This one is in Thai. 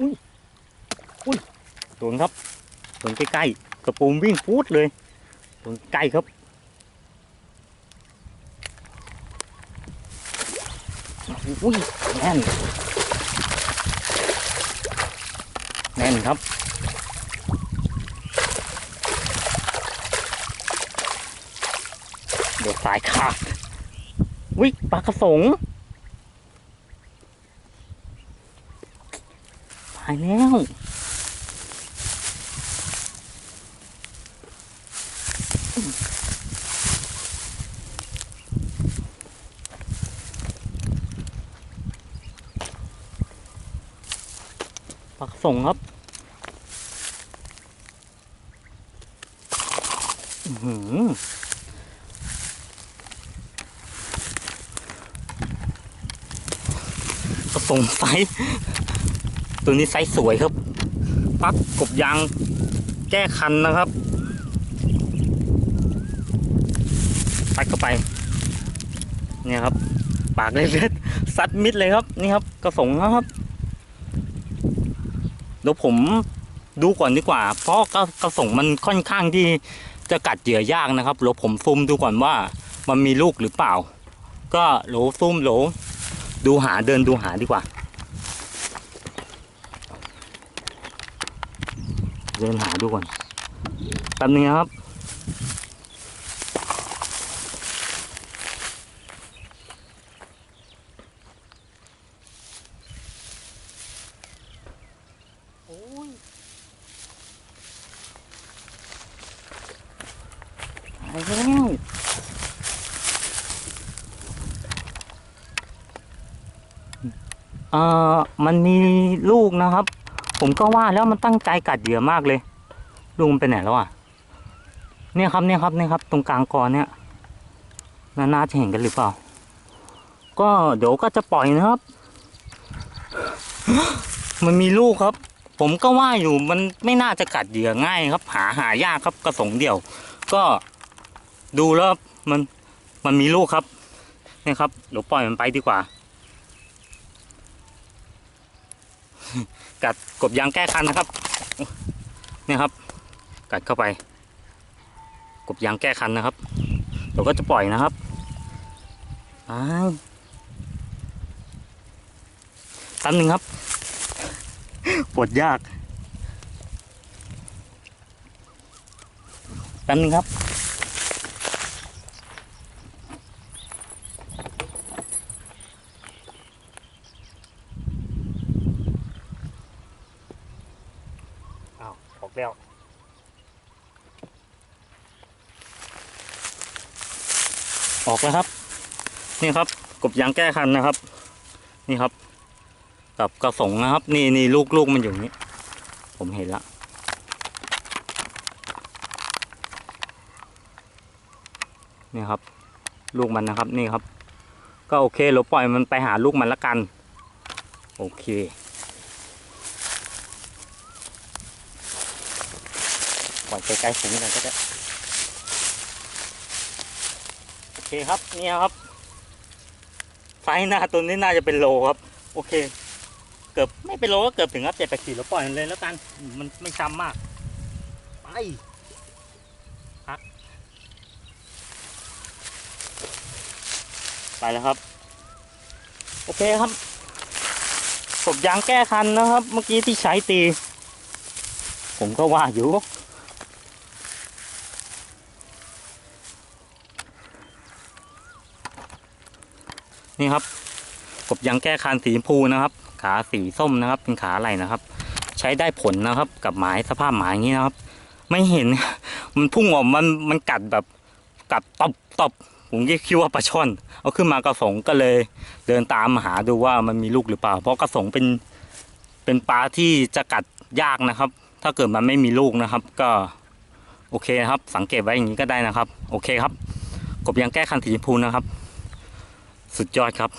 อุ้ยอุ้ยโดนครับโดนใกล้ๆกระปูมวิ่งพูดเลยโดนใกล้ครับอุ้ยแน่นแน่นครับเดี๋ยวสายขาดวิปลากระสงายแล้วปลากระสงครับอือหือกระสงไซส์ ตัวนี้ไซส์สวยครับ ปักกบยางแก้คันนะครับปัดเข้าไป เนี่ยครับ ปากเล็ดๆซัดมิดเลยครับ นี่ครับ กระสงนะครับเดี๋ยวผมดูก่อนดีกว่า เพราะกระสงมันค่อนข้างที่จะกัดเหยื่อยากนะครับเดี๋ยวผมซูมดูก่อนว่ามันมีลูกหรือเปล่า ก็โหลซูมโหลดูหาเดินดูหาดีกว่า เดินหาดูก่อนแป๊บนึงครับ โอ้ยตายแล้วอ่อมันมีลูกนะครับ ผมก็ว่าแล้วมันตั้งใจกัดเหยื่อมากเลยลูกมันไปไหนแล้วอะ เนี่ยครับเนี่ยครับเนี่ยครับ ตรงกลางกอเนี่ยน่าจะเห็นกันหรือเปล่า ก็เดี๋ยวก็จะปล่อยนะครับ มันมีลูกครับ ผมก็ว่าอยู่มันไม่น่าจะกัดเหยื่อง่ายครับ หาหายากครับกระสงเดี่ยว ก็ดูแล้วมันมันมีลูกครับเนี่ยครับเดี๋ยวปล่อยมันไปดีกว่า กัดกบยางแก้คันนะครับเนี่ยครับ กัดเข้าไป กบยางแก้คันนะครับเดี๋ยวก็จะปล่อยนะครับอ้ายตั้หนึ่งครับปวดยากแป๊บนึงครับาวออกแล้วออกแล้วครับ นี่ครับ กบยางแก้คันนะครับ นี่ครับ กับกระสงนะครับ นี่นี่ลูกลูกมันอยู่นี่ผมเห็นละนี่ครับ ลูกมันนะครับ นี่ครับ ก็โอเคเราปล่อยมันไปหาลูกมันละกัน โอเค ปล่อยใกล้ๆฝูงกันก็ได้โอเคครับเนี่ยครับไซส์หน้าตัวนี้น่าจะเป็นโลครับ โอเค เกือบไม่เป็นโลก็เกือบถึงครับเจ็ดแปดขีดแล้วปล่อยมันเลยแล้วกันมันไม่ช้ำมากไปพักไปแล้วครับ โอเคครับกบยางแก้คันนะครับ เมื่อกี้ที่ใช้ตี ผมก็ว่าอยู่ นี่ครับ กบยางแก้คันสีชมพูนะครับ ขาสีส้มนะครับ เป็นขาอะไรนะครับ ใช้ได้ผลนะครับกับหมายสภาพหมายอย่างนี้นะครับ ไม่เห็น มันพุ่งออกมันมันกัดแบบกัดตบตบผมก็คิดว่าปลาช่อน เอาขึ้นมากระสงก็เลย เดินตามมาหาดูว่ามันมีลูกหรือเปล่า เพราะกระสงเป็นเป็นปลาที่จะกัดยากนะครับ ถ้าเกิดมันไม่มีลูกนะครับ ก็โอเคครับ สังเกตไว้อย่างนี้ก็ได้นะครับ โอเคครับ กบยางแก้คันสีชมพูนะครับ สุดยอดครับ